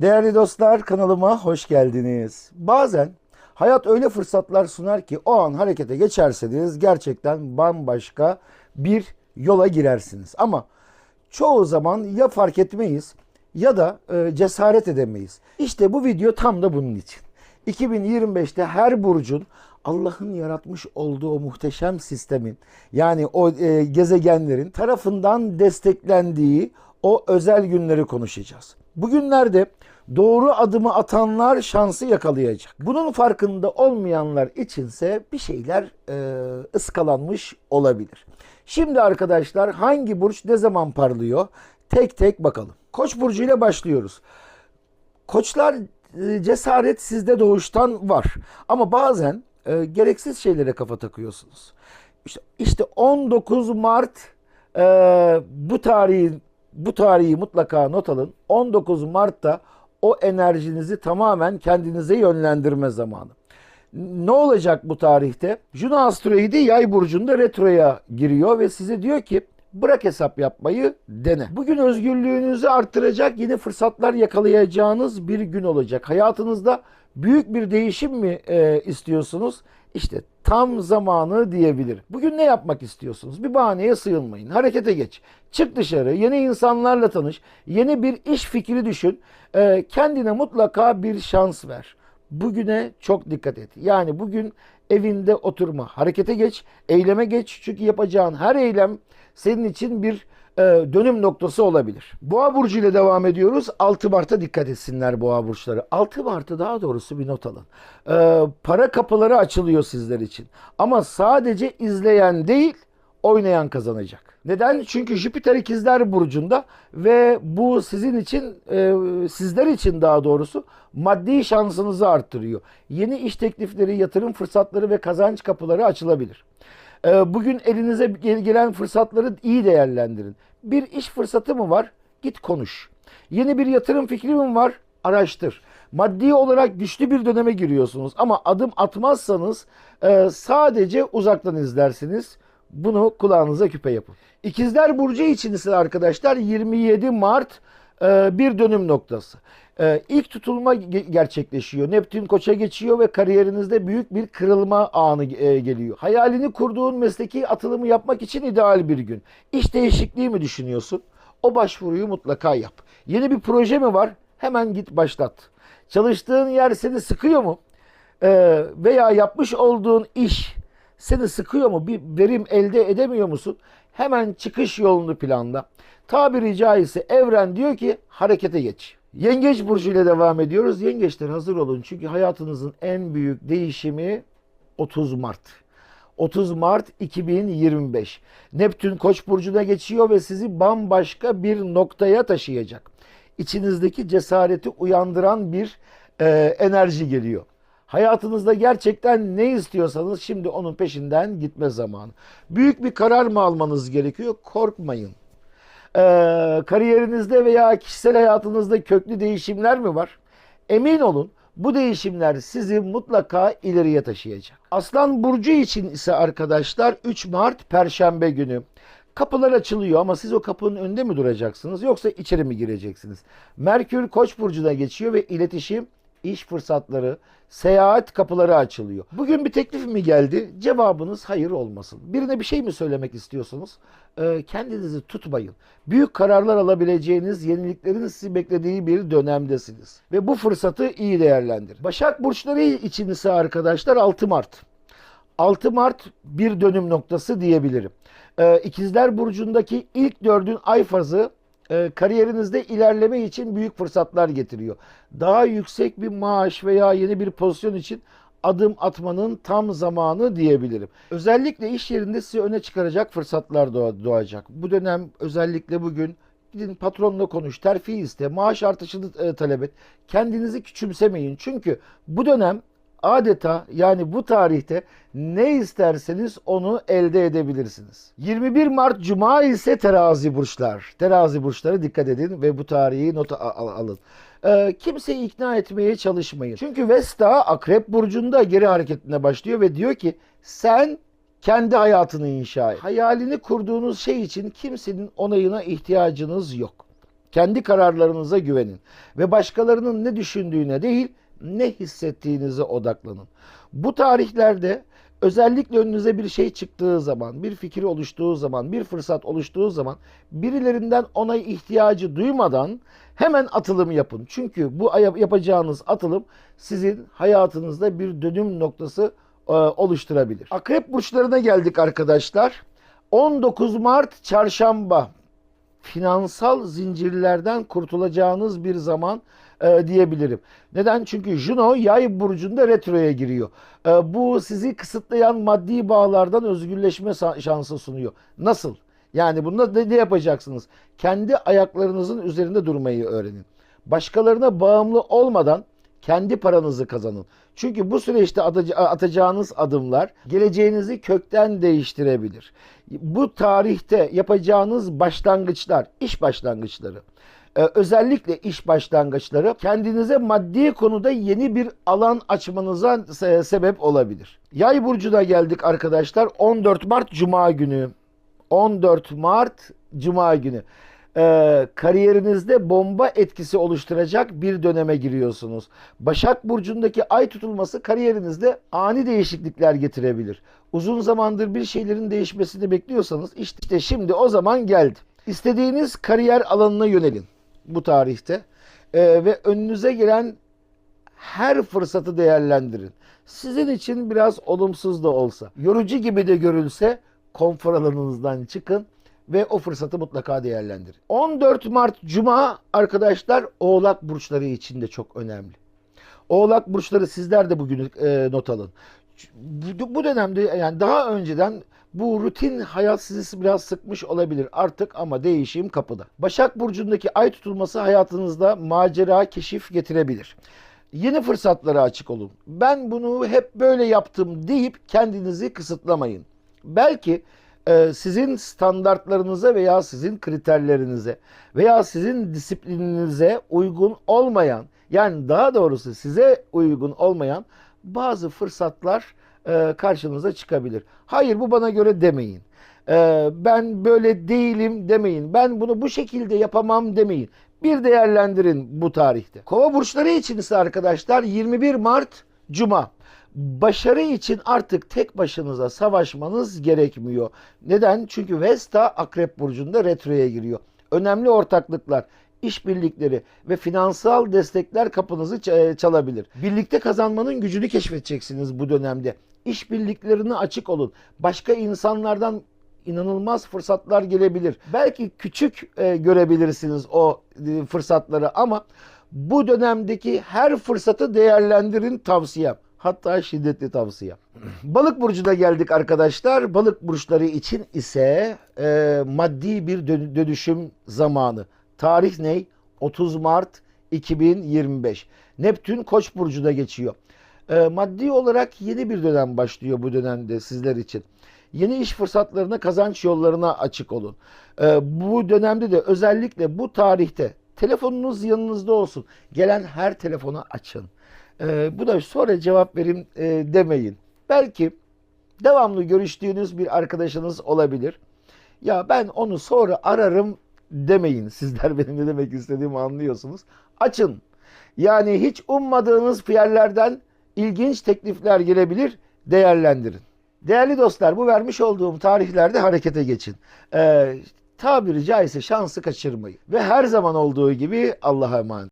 Değerli dostlar kanalıma hoş geldiniz. Bazen hayat öyle fırsatlar sunar ki o an harekete geçerseniz gerçekten bambaşka bir yola girersiniz. Ama çoğu zaman ya fark etmeyiz ya da e, cesaret edemeyiz. İşte bu video tam da bunun için. 2025'te her burcun Allah'ın yaratmış olduğu o muhteşem sistemin yani o e, gezegenlerin tarafından desteklendiği o özel günleri konuşacağız. Bugünlerde doğru adımı atanlar şansı yakalayacak. Bunun farkında olmayanlar içinse bir şeyler e, ıskalanmış olabilir. Şimdi arkadaşlar hangi burç ne zaman parlıyor? Tek tek bakalım. Koç burcu ile başlıyoruz. Koçlar e, cesaret sizde doğuştan var. Ama bazen e, gereksiz şeylere kafa takıyorsunuz. İşte, işte 19 Mart e, bu tarihi bu tarihi mutlaka not alın. 19 Mart'ta o enerjinizi tamamen kendinize yönlendirme zamanı. Ne olacak bu tarihte? Juno asteroidi yay burcunda retroya giriyor ve size diyor ki bırak hesap yapmayı dene. Bugün özgürlüğünüzü arttıracak yeni fırsatlar yakalayacağınız bir gün olacak. Hayatınızda büyük bir değişim mi e, istiyorsunuz? İşte tam zamanı diyebilirim. Bugün ne yapmak istiyorsunuz? Bir bahaneye sığınmayın. Harekete geç. Çık dışarı. Yeni insanlarla tanış. Yeni bir iş fikri düşün. E, kendine mutlaka bir şans ver. Bugüne çok dikkat et. Yani bugün evinde oturma. Harekete geç. Eyleme geç. Çünkü yapacağın her eylem senin için bir e, dönüm noktası olabilir. Boğa burcu ile devam ediyoruz. 6 Mart'a dikkat etsinler boğa burçları. 6 Mart'ta daha doğrusu bir not alın. E, para kapıları açılıyor sizler için. Ama sadece izleyen değil, oynayan kazanacak. Neden? Çünkü Jüpiter ikizler burcunda ve bu sizin için e, sizler için daha doğrusu maddi şansınızı arttırıyor. Yeni iş teklifleri, yatırım fırsatları ve kazanç kapıları açılabilir. E, bugün elinize gel- gelen fırsatları iyi değerlendirin. Bir iş fırsatı mı var? Git konuş. Yeni bir yatırım fikri mi var? Araştır. Maddi olarak güçlü bir döneme giriyorsunuz ama adım atmazsanız e, sadece uzaktan izlersiniz. Bunu kulağınıza küpe yapın. İkizler Burcu için ise arkadaşlar 27 Mart e, bir dönüm noktası. E, ilk tutulma ge- gerçekleşiyor. Neptün koça geçiyor ve kariyerinizde büyük bir kırılma anı e, geliyor. Hayalini kurduğun mesleki atılımı yapmak için ideal bir gün. İş değişikliği mi düşünüyorsun? O başvuruyu mutlaka yap. Yeni bir proje mi var? Hemen git başlat. Çalıştığın yer seni sıkıyor mu? Ee, veya yapmış olduğun iş seni sıkıyor mu? Bir verim elde edemiyor musun? Hemen çıkış yolunu planla. Tabiri caizse evren diyor ki harekete geç. Yengeç burcu ile devam ediyoruz. Yengeçler hazır olun çünkü hayatınızın en büyük değişimi 30 Mart. 30 Mart 2025. Neptün Koç burcuna geçiyor ve sizi bambaşka bir noktaya taşıyacak. İçinizdeki cesareti uyandıran bir e, enerji geliyor. Hayatınızda gerçekten ne istiyorsanız şimdi onun peşinden gitme zamanı. Büyük bir karar mı almanız gerekiyor? Korkmayın. Ee, kariyerinizde veya kişisel hayatınızda köklü değişimler mi var? Emin olun bu değişimler sizi mutlaka ileriye taşıyacak. Aslan Burcu için ise arkadaşlar 3 Mart Perşembe günü. Kapılar açılıyor ama siz o kapının önünde mi duracaksınız yoksa içeri mi gireceksiniz? Merkür Koç burcuna geçiyor ve iletişim, iş fırsatları, seyahat kapıları açılıyor. Bugün bir teklif mi geldi? Cevabınız hayır olmasın. Birine bir şey mi söylemek istiyorsunuz? Ee, kendinizi tutmayın. Büyük kararlar alabileceğiniz, yeniliklerin sizi beklediği bir dönemdesiniz. Ve bu fırsatı iyi değerlendirin. Başak burçları için ise arkadaşlar 6 Mart. 6 Mart bir dönüm noktası diyebilirim. Ee, İkizler Burcu'ndaki ilk dördün ay fazı e, kariyerinizde ilerleme için büyük fırsatlar getiriyor. Daha yüksek bir maaş veya yeni bir pozisyon için adım atmanın tam zamanı diyebilirim. Özellikle iş yerinde sizi öne çıkaracak fırsatlar doğa- doğacak. Bu dönem özellikle bugün gidin patronla konuş, terfi iste, maaş artışını e, talep et. Kendinizi küçümsemeyin. Çünkü bu dönem adeta yani bu tarihte ne isterseniz onu elde edebilirsiniz. 21 Mart Cuma ise terazi burçlar. Terazi burçları dikkat edin ve bu tarihi nota al- alın. Ee, kimseyi ikna etmeye çalışmayın. Çünkü Vesta Akrep Burcu'nda geri hareketine başlıyor ve diyor ki sen kendi hayatını inşa et. Hayalini kurduğunuz şey için kimsenin onayına ihtiyacınız yok. Kendi kararlarınıza güvenin ve başkalarının ne düşündüğüne değil, ne hissettiğinize odaklanın. Bu tarihlerde özellikle önünüze bir şey çıktığı zaman, bir fikir oluştuğu zaman, bir fırsat oluştuğu zaman birilerinden ona ihtiyacı duymadan hemen atılım yapın. Çünkü bu yapacağınız atılım sizin hayatınızda bir dönüm noktası e, oluşturabilir. Akrep burçlarına geldik arkadaşlar. 19 Mart çarşamba finansal zincirlerden kurtulacağınız bir zaman e, diyebilirim. Neden? Çünkü Juno yay burcunda retroya giriyor. E, bu sizi kısıtlayan maddi bağlardan özgürleşme şansı sunuyor. Nasıl? Yani bunda ne, ne yapacaksınız? Kendi ayaklarınızın üzerinde durmayı öğrenin. Başkalarına bağımlı olmadan kendi paranızı kazanın. Çünkü bu süreçte ataca- atacağınız adımlar geleceğinizi kökten değiştirebilir. Bu tarihte yapacağınız başlangıçlar, iş başlangıçları, e, özellikle iş başlangıçları kendinize maddi konuda yeni bir alan açmanıza se- sebep olabilir. Yay burcuna geldik arkadaşlar. 14 Mart Cuma günü. 14 Mart Cuma günü. Ee, kariyerinizde bomba etkisi oluşturacak bir döneme giriyorsunuz. Başak Burcu'ndaki ay tutulması kariyerinizde ani değişiklikler getirebilir. Uzun zamandır bir şeylerin değişmesini bekliyorsanız işte şimdi o zaman geldi. İstediğiniz kariyer alanına yönelin bu tarihte Ee, ve önünüze gelen her fırsatı değerlendirin. Sizin için biraz olumsuz da olsa, yorucu gibi de görülse konfor alanınızdan çıkın ve o fırsatı mutlaka değerlendirin. 14 Mart Cuma arkadaşlar Oğlak burçları için de çok önemli. Oğlak burçları sizler de bugünü e, not alın. Bu, bu dönemde yani daha önceden bu rutin hayat sizi biraz sıkmış olabilir artık ama değişim kapıda. Başak Burcu'ndaki ay tutulması hayatınızda macera, keşif getirebilir. Yeni fırsatlara açık olun. Ben bunu hep böyle yaptım deyip kendinizi kısıtlamayın. Belki e, sizin standartlarınıza veya sizin kriterlerinize veya sizin disiplininize uygun olmayan yani daha doğrusu size uygun olmayan bazı fırsatlar e, karşınıza çıkabilir. Hayır bu bana göre demeyin. E, ben böyle değilim demeyin. Ben bunu bu şekilde yapamam demeyin. Bir değerlendirin bu tarihte. Kova burçları için ise arkadaşlar 21 Mart Cuma. Başarı için artık tek başınıza savaşmanız gerekmiyor. Neden? Çünkü Vesta Akrep Burcu'nda retroya giriyor. Önemli ortaklıklar, işbirlikleri ve finansal destekler kapınızı ç- çalabilir. Birlikte kazanmanın gücünü keşfedeceksiniz bu dönemde. İşbirliklerine açık olun. Başka insanlardan inanılmaz fırsatlar gelebilir. Belki küçük e, görebilirsiniz o e, fırsatları ama bu dönemdeki her fırsatı değerlendirin tavsiyem. Hatta şiddetli tavsiye. Balık burcuna geldik arkadaşlar. Balık burçları için ise e, maddi bir dön- dönüşüm zamanı. Tarih ne? 30 Mart 2025. Neptün Koç burcuna geçiyor. E, maddi olarak yeni bir dönem başlıyor bu dönemde sizler için. Yeni iş fırsatlarına, kazanç yollarına açık olun. E, bu dönemde de özellikle bu tarihte telefonunuz yanınızda olsun. Gelen her telefonu açın. E, bu da sonra cevap verin e, demeyin. Belki devamlı görüştüğünüz bir arkadaşınız olabilir. Ya ben onu sonra ararım demeyin. Sizler benim ne demek istediğimi anlıyorsunuz. Açın. Yani hiç ummadığınız yerlerden ilginç teklifler gelebilir. Değerlendirin. Değerli dostlar bu vermiş olduğum tarihlerde harekete geçin. Ee, tabiri caizse şansı kaçırmayın. Ve her zaman olduğu gibi Allah'a emanet.